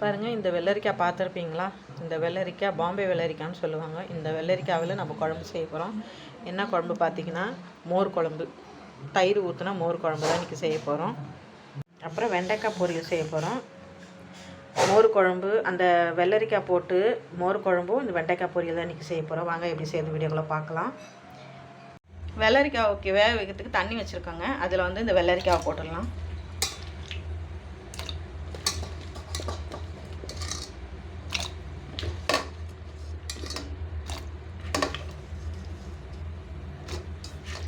பாருங்கள் இந்த வெள்ளரிக்காய் பார்த்துருப்பீங்களா? இந்த வெள்ளரிக்காய் பாம்பே வெள்ளரிக்கான்னு சொல்லுவாங்க. இந்த வெள்ளரிக்காவில் நம்ம குழம்பு செய்ய போகிறோம் என்ன குழம்பு பார்த்தீங்கன்னா மோர் குழம்பு. தயிர் ஊற்றினா மோர் குழம்பு தான் இன்றைக்கி செய்ய போகிறோம் அப்புறம் வெண்டைக்காய் பொரியல் செய்ய போகிறோம் மோர் குழம்பு அந்த வெள்ளரிக்காய் போட்டு மோர் குழம்பும் இந்த வெண்டைக்காய் பொரியல் தான் இன்றைக்கி செய்ய போகிறோம் வாங்க எப்படி செய்யறது வீடியோக்குள்ளே பார்க்கலாம். வெள்ளரிக்காய் ஓகே வேக வைக்கிறதுக்கு தண்ணி வச்சுருக்கோங்க. அதில் வந்து இந்த வெள்ளரிக்காவை போட்டுடலாம்.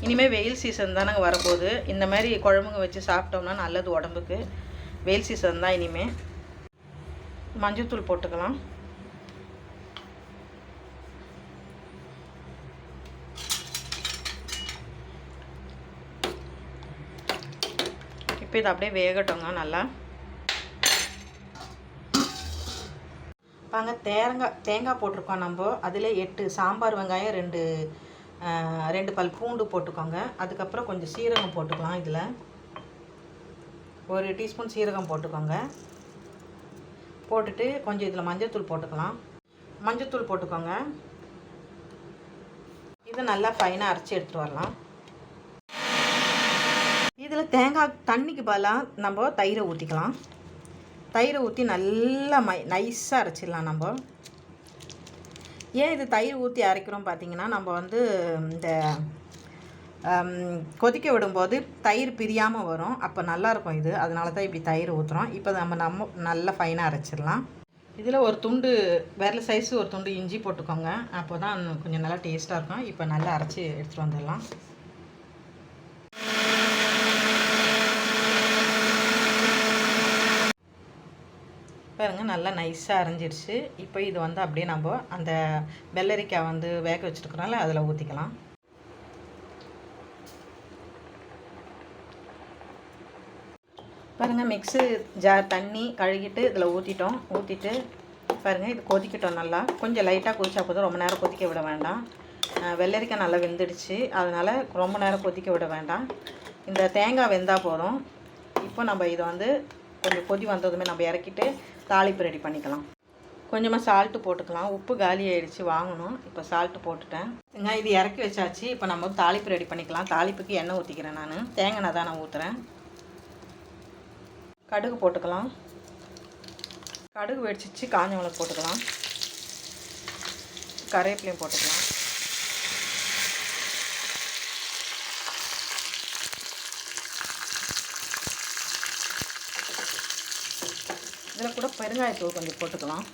இனிமேல் வெயில் சீசன் தானங்க வரப்போகுது. இந்த மாதிரி குழம்புங்க வச்சு சாப்பிட்டோம்னா நல்லது உடம்புக்கு. வெயில் சீசன் தான் இனிமேல் மஞ்சள்தூள் போட்டுக்கலாம். இப்போ இது அப்படியே வேகட்டோங்க நல்லா. பாங்க தேங்காய் தேங்காய் போட்டிருக்கோம் நம்ம. அதில் எட்டு சாம்பார் வெங்காயம் ரெண்டு ரெண்டு பல் பூண்டு போட்டுக்கோங்க. அதுக்கப்புறம் கொஞ்சம் சீரகம் போட்டுக்கலாம் இதில். ஒரு டீஸ்பூன் சீரகம் போட்டுக்கோங்க. போட்டுட்டு கொஞ்சம் இதில் மஞ்சள்தூள் போட்டுக்கலாம். மஞ்சள்தூள் போட்டுக்கோங்க. இதை நல்லா ஃபைனாக அரைச்சி எடுத்துகிட்டு வரலாம். இதில் தேங்காய் தண்ணிக்கு பதிலாக நம்ம தயிரை ஊற்றிக்கலாம் தயிரை ஊற்றி நல்லா மை நைஸாக அரைச்சிடலாம் நம்ம. ஏன் இது தயிர் ஊற்றி அரைக்கிறோம் பார்த்தீங்கன்னா நம்ம வந்து இந்த கொதிக்க விடும்போது தயிர் பிரியாமல் வரும். அப்போ நல்லாயிருக்கும் இது. அதனால தான் இப்படி தயிர் ஊற்றுறோம் இப்போ நம்ம நம்ம நல்லா ஃபைனாக அரைச்சிடலாம். இதில் ஒரு துண்டு விரல் சைஸு ஒரு துண்டு இஞ்சி போட்டுக்கோங்க. அப்போ தான் கொஞ்சம் நல்லா டேஸ்ட்டாக இருக்கும். இப்போ நல்லா அரைச்சி எடுத்துகிட்டு வந்துடலாம். பாருங்கள் நல்லா நைஸாக அரைஞ்சிருச்சு. இப்போ இது வந்து அப்படியே நம்ம அந்த வெள்ளரிக்காய் வந்து வேக வச்சுருக்கிறோம்ல அதில் ஊற்றிக்கலாம் பாருங்கள் மிக்ஸு ஜார் தண்ணி கழுகிட்டு இதில் ஊற்றிட்டோம் ஊற்றிட்டு பாருங்கள் இது கொதிக்கட்டும் நல்லா. கொஞ்சம் லைட்டாக கொதிச்சா போதும் ரொம்ப நேரம் கொதிக்க விட வேண்டாம். வெள்ளரிக்காய் நல்லா வெந்துடுச்சு. அதனால் ரொம்ப நேரம் கொதிக்க விட வேண்டாம். இந்த தேங்காய் வெந்தால் போதும். இப்போ நம்ம இதை வந்து கொஞ்சம் கொதி வந்ததுமே நம்ம இறக்கிட்டு தாளிப்பு ரெடி பண்ணிக்கலாம். கொஞ்சமாக சால்ட்டு போட்டுக்கலாம். உப்பு காலி ஆகிடுச்சு வாங்கணும். இப்போ சால்ட்டு போட்டுட்டேன். ஏங்க இது இறக்கி வச்சாச்சு. இப்போ நம்ம தாளிப்பு ரெடி பண்ணிக்கலாம். தாளிப்புக்கு எண்ணெய் ஊற்றிக்கிறேன் நான். தேங்காய் எண்ணெய் தான் நான் ஊற்றுறேன் கடுகு போட்டுக்கலாம். கடுகு வெடிச்சிச்சு காஞ்ச மிளகு போட்டுக்கலாம். கருவேப்பிலையும் போட்டுக்கலாம். இதில் கூட பெருங்காயத்தூள் கொஞ்சம் போட்டுக்கலாம்.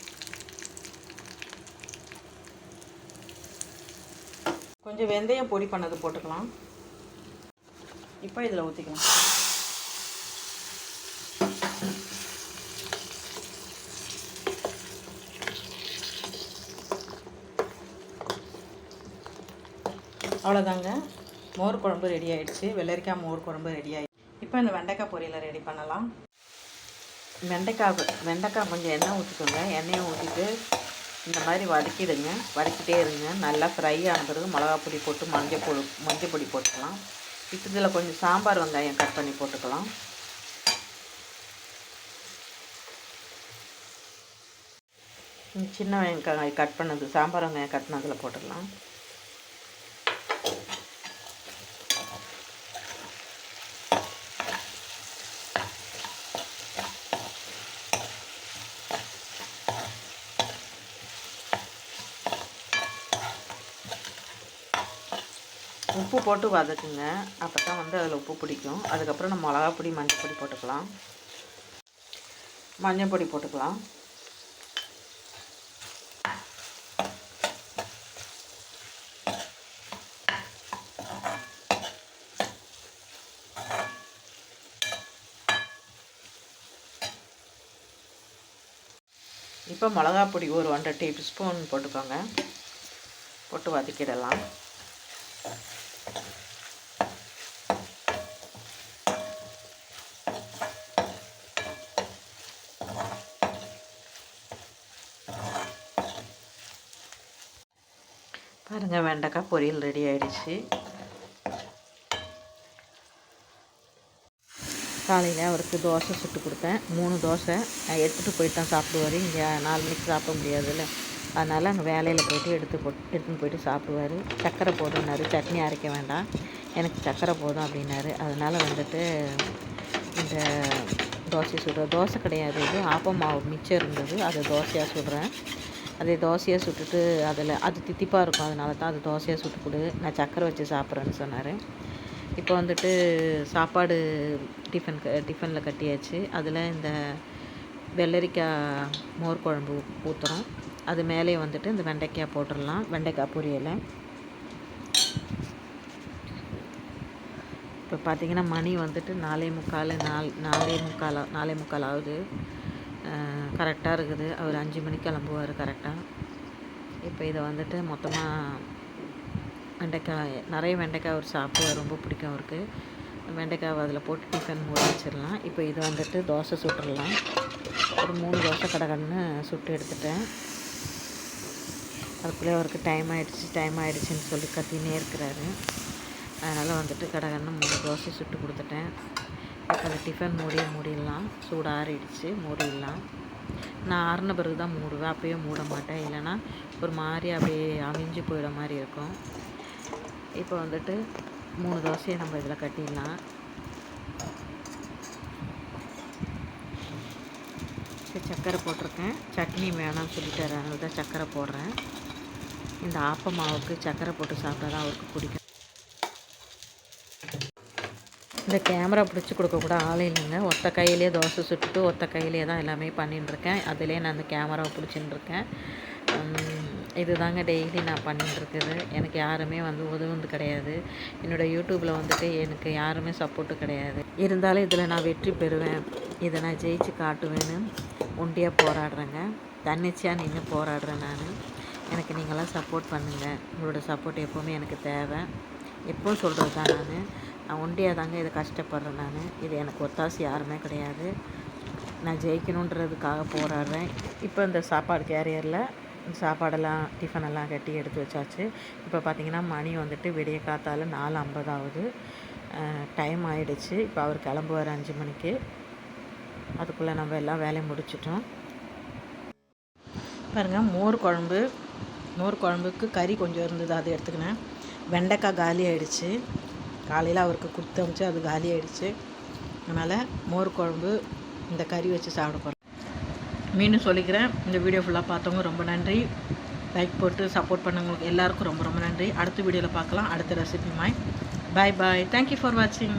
கொஞ்சம் வெந்தயம் பொடி பண்ணது போட்டுக்கலாம். இப்போ இதில் ஊற்றிக்கலாம். அவ்வளோதாங்க. மோர் குழம்பு ரெடி ஆகிடுச்சு வெள்ளரிக்காய் மோர் குழம்பு ரெடி ஆகிடுச்சு இப்போ இந்த வெண்டைக்காய் பொரியலை ரெடி பண்ணலாம். வெண்டைக்காய் வெண்டைக்காய் கொஞ்சம் எண்ணெய் ஊற்றிக்கோங்க எண்ணெயை ஊற்றிட்டு இந்த மாதிரி வதக்கிடுங்க. வதக்கிட்டே இருங்க. நல்லா ஃப்ரை ஆன பிறகு மிளகா பொடி போட்டு மஞ்சள் பொடி மஞ்சள் பொடி போட்டுக்கலாம். இப்போ இதில் கொஞ்சம் சாம்பார் வெங்காயம் கட் பண்ணி போட்டுக்கலாம். சின்ன வெங்காயம் கட் பண்ணது சாம்பார் வெங்காயம் கட்டினதில் போட்டுடலாம் உப்பு போட்டு வதக்குங்க. அப்போ தான் வந்து அதில் உப்பு பிடிக்கும். அதுக்கப்புறம் நம்ம மிளகா பொடி மஞ்சள் பொடி போட்டுக்கலாம். மஞ்சள் பொடி போட்டுக்கலாம். இப்போ மிளகா பொடி ஒரு ஒன்றரை டேபிள் ஸ்பூன் போட்டுக்கோங்க. போட்டு வதக்கிடலாம். பாருங்கள் வெண்டைக்காய் பொரியல் ரெடி ஆயிடுச்சு. காலையில் அவருக்கு தோசை சுட்டு கொடுத்தேன். மூணு தோசை. எடுத்துகிட்டு போயிட்டு தான் சாப்பிடுவார். இங்கே நாலு மணிக்கு சாப்பிட முடியாதுல்ல. அதனால் அங்கே வேலையில் போய்ட்டு எடுத்து போட்டு எடுத்துன்னு போயிட்டு சாப்பிடுவார். சக்கரை போதும்னாரு சட்னி அரைக்க வேண்டாம். எனக்கு சக்கரை போதும் அப்படின்னாரு. அதனால் வந்துட்டு இந்த தோசை சுடுற தோசை கிடையாது. இது ஆப்பம் மாவு மிச்சம் இருந்தது. அதை தோசையாக சுடுறேன். அதே தோசையாக சுட்டுட்டு அதில் அது தித்திப்பாக இருக்கும் அதனால தான் அது தோசையாக சுட்டு கொடு. நான் சக்கரை வச்சு சாப்பிட்றேன்னு சொன்னார். இப்போ வந்துட்டு சாப்பாடு டிஃபன் க டிஃபனில் கட்டியாச்சு. அதில் இந்த வெள்ளரிக்காய் மோர் குழம்பு ஊற்றுறோம் அது மேலே வந்துட்டு இந்த வெண்டைக்காய் போட்டுடலாம் வெண்டைக்காய் பொரியலை. இப்போ பார்த்தீங்கன்னா மணி வந்துட்டு நாலே முக்கால் நால் நாலே முக்கால் நாலே முக்கால் ஆகுது. கரெக்டாக இருக்குது. அவர் அஞ்சு மணிக்கு கிளம்புவார் கரெக்டாக இப்போ இதை வந்துட்டு மொத்தமாக வெண்டைக்காய் நிறைய வெண்டைக்காய் அவர் சாப்பிடுவார். ரொம்ப பிடிக்கும் அவருக்கு. வெண்டைக்காய் அதில் போட்டு டிஃபன் மூடி வச்சிடலாம். இப்போ இது வந்துட்டு தோசை சுட்டுடலாம். ஒரு மூணு தோசை கடகடன்னு சுட்டு எடுத்துட்டேன். அதுக்குள்ளே அவருக்கு டைம் ஆகிடுச்சு டைம் ஆகிடுச்சின்னு சொல்லி கத்தினே இருக்கிறாரு. அதனால் வந்துட்டு கடகடன்னு மூணு தோசை சுட்டு கொடுத்துட்டேன். இப்போ அந்த டிஃபன் மூடியே மூடிடலாம். சூடாக ஆறிடுச்சு மூடிடலாம். நான் ஆறின பிறகு தான் மூடுவேன். அப்போயே மூட மாட்டேன். இல்லைன்னா ஒரு மாதிரி அப்படியே அவிஞ்சு போயிட மாதிரி இருக்கும். இப்போ வந்துட்டு மூணு தோசையை நம்ம இதில் கட்டிடலாம். சரி சர்க்கரை போட்டிருக்கேன். சட்னி வேணாம்னு சொல்லிட்டு அதனால தான் சர்க்கரை போடுறேன். இந்த ஆப்ப மாவுக்கு சர்க்கரை போட்டு சாப்பிட்டா தான் அவருக்கு பிடிக்கும். இந்த கேமரா பிடிச்சி கொடுக்கக்கூட ஆள் இல்லைங்க. ஒத்த கையிலே தோசை சுட்டுட்டு ஒத்த கையிலே தான் எல்லாமே பண்ணிட்டுருக்கேன். அதிலே நான் அந்த கேமராவை பிடிச்சின்னுருக்கேன் இதுதாங்க டெய்லி நான் பண்ணிட்டுருக்குது எனக்கு யாருமே வந்து உதவுந்து கிடையாது. என்னோடய யூடியூப்பில் வந்துட்டு எனக்கு யாருமே சப்போர்ட்டு கிடையாது. இருந்தாலும் இதில் நான் வெற்றி பெறுவேன். இதை நான் ஜெயிச்சு காட்டுவேன்னு ஒண்டியாக போராடுறேங்க. தன்னிச்சையாக நின்று போராடுறேன் நான். எனக்கு நீங்களாம் சப்போர்ட் பண்ணுங்கள் உங்களோட சப்போர்ட் எப்போவுமே எனக்கு தேவை. எப்போ சொல்கிறது தான் நான். நான் ஒண்டியாக தாங்க இதை கஷ்டப்படுறேன் நான். இது எனக்கு ஒத்தாசு யாருமே கிடையாது. நான் ஜெயிக்கணுன்றதுக்காக போராடுறேன். இப்போ இந்த சாப்பாடு கேரியரில் சாப்பாடெல்லாம் டிஃபனெல்லாம் கட்டி எடுத்து வச்சாச்சு. இப்போ பார்த்தீங்கன்னா மணி வந்துட்டு விடிய காத்தால் நாலு ஐம்பதாவது. டைம் ஆகிடுச்சு இப்போ அவர் கிளம்புவார் அஞ்சு மணிக்கு. அதுக்குள்ளே நம்ம எல்லாம் வேலையை முடிச்சிட்டோம். பாருங்கள் மோர் குழம்பு. மோர் குழம்புக்கு கறி கொஞ்சம் இருந்தது அதை எடுத்துக்கினேன். வெண்டைக்காய் காலி ஆகிடுச்சு காலையில் அவருக்கு கொடுத்து அமிச்சு அது காலி ஆகிடுச்சு அதனால் மோர் குழம்பு இந்த கறி வச்சு சாப்பிட போகிறோம் மீண்டும் சொல்லிக்கிறேன். இந்த வீடியோ ஃபுல்லாக பார்த்தவங்க ரொம்ப நன்றி. லைக் போட்டு சப்போர்ட் பண்ணவங்களுக்கு எல்லாருக்கும் ரொம்ப ரொம்ப நன்றி. அடுத்த வீடியோவில் பார்க்கலாம். அடுத்த recipe Mai bye bye thank you for வாட்சிங்